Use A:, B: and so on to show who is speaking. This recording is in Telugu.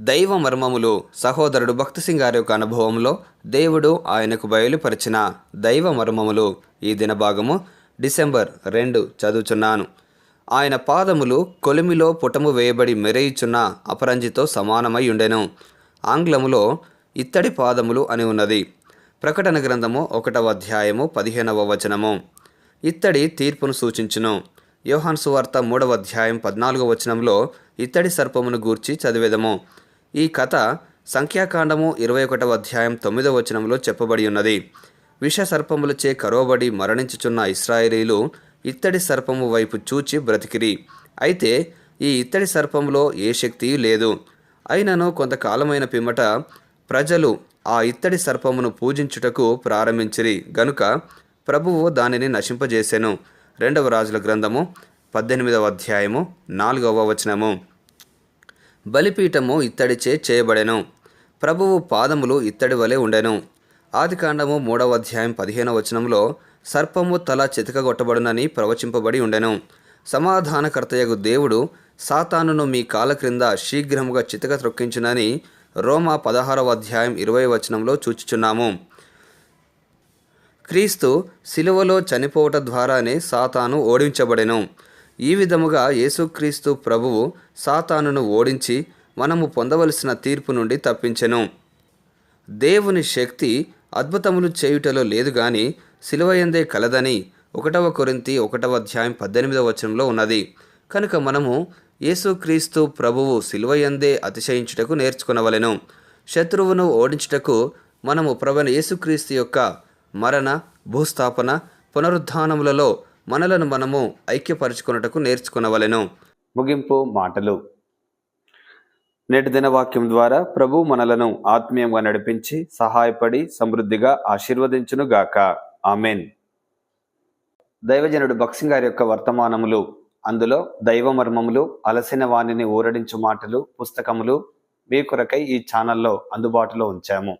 A: దైవ మర్మములు సహోదరుడు భక్తి గారి యొక్క అనుభవంలో దేవుడు ఆయనకు బయలుపరిచిన దైవ మర్మములు ఈ దినభాగము డిసెంబర్ రెండు చదువుచున్నాను. ఆయన పాదములు కొలిమిలో పుటము వేయబడి మెరయిచున్న అపరంజితో సమానమై ఉండెను. ఆంగ్లములో ఇత్తడి పాదములు అని ఉన్నది. ప్రకటన గ్రంథము ఒకటవ అధ్యాయము పదిహేనవ వచనము. ఇత్తడి తీర్పును సూచించును. యోహాన్ సువార్త మూడవ అధ్యాయం పద్నాలుగవ వచనంలో ఇత్తడి సర్పమును గూర్చి చదివేదము. ఈ కథ సంఖ్యాకాండము ఇరవై ఒకటవ అధ్యాయం తొమ్మిదవ వచనంలో చెప్పబడి ఉన్నది. విష సర్పములచే కరోబడి మరణించుచున్న ఇస్రాయేలీలు ఇత్తడి సర్పము వైపు చూచి బ్రతికిరి. అయితే ఈ ఇత్తడి సర్పములో ఏ శక్తి లేదు. అయినను కొంతకాలమైన పిమ్మట ప్రజలు ఆ ఇత్తడి సర్పమును పూజించుటకు ప్రారంభించిరి. గనుక ప్రభువు దానిని నశింపజేసెను. రెండవ రాజుల గ్రంథము పద్దెనిమిదవ అధ్యాయము నాలుగవ వచనము. బలిపీఠము ఇత్తడిచే చేయబడెను. ప్రభువు పాదములు ఇత్తడి వలె ఉండెను. ఆదికాండము మూడవ అధ్యాయం పదిహేనవ వచనంలో సర్పము తల చితకగొట్టబడునని ప్రవచింపబడి ఉండెను. సమాధానకర్తయగు దేవుడు సాతానును మీ కాల క్రింద శీఘ్రముగా చితక త్రొక్కించునని రోమా పదహారవ అధ్యాయం ఇరవై వచనంలో చూచుచున్నాము క్రీస్తు శిలువలో చనిపోవట ద్వారానే సాతాను ఓడించబడెను. ఈ విధముగా యేసుక్రీస్తు ప్రభువు సాతానును ఓడించి మనము పొందవలసిన తీర్పు నుండి తప్పించెను. దేవుని శక్తి అద్భుతములు చేయుటలో లేదు గాని సిలువయందే కలదని ఒకటవ కొరింతి ఒకటవ అధ్యాయం పద్దెనిమిదవ వచనంలో ఉన్నది. కనుక మనము యేసుక్రీస్తు ప్రభువు సిలువయందే అతిశయించుటకు నేర్చుకునవలెను. శత్రువును ఓడించుటకు మనము ప్రభు యేసుక్రీస్తు యొక్క మరణ భూస్థాపన పునరుద్ధానములలో మనలను మనము ఐక్యపరచుకొనుటకు నేర్చుకునవలెను. ముగింపు మాటలు. నేటి దినవాక్యం ద్వారా ప్రభు మనలను ఆత్మీయంగా నడిపించి సహాయపడి సమృద్ధిగా ఆశీర్వదించును గాక ఆమెన్. దైవజనుడు బక్సింగ్ గారి యొక్క వర్తమానములు అందులో దైవ మర్మములు అలసిన వాణిని ఊరడించు మాటలు పుస్తకములు మీ కొరకై ఈ ఛానల్లో అందుబాటులో ఉంచాము.